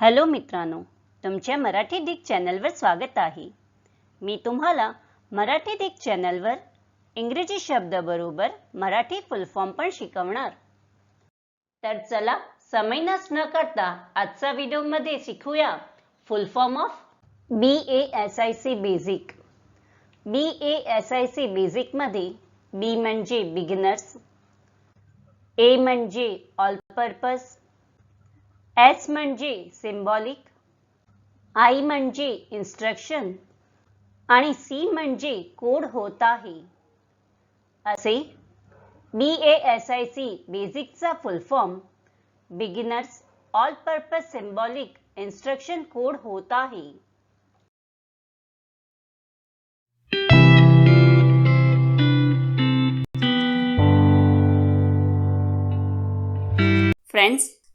Hello मित्रांनो तुमच्या Marathi Dick चॅनलवर स्वागत आहे. मी तुम्हाला मराठी डिक चॅनलवर इंग्रजी शब्दाबरोबर मराठी फुल फॉर्म पण शिकवणार. तर चला समय नस न करता आजचा व्हिडिओमध्ये शिकूया. Full form of B A S I C basic B A S I C बेसिकमध्ये B म्हणजे बिगिनर्स ए म्हणजे ऑल पर्पज एस म्हणजे सिम्बॉलिक आय म्हणजे इन्स्ट्रक्शन आणि सी म्हणजे कोड होत आहे. असे B A S I C बेसिकचा full form beginners all purpose symbolic instruction code होत आहे. फ्रेंड्स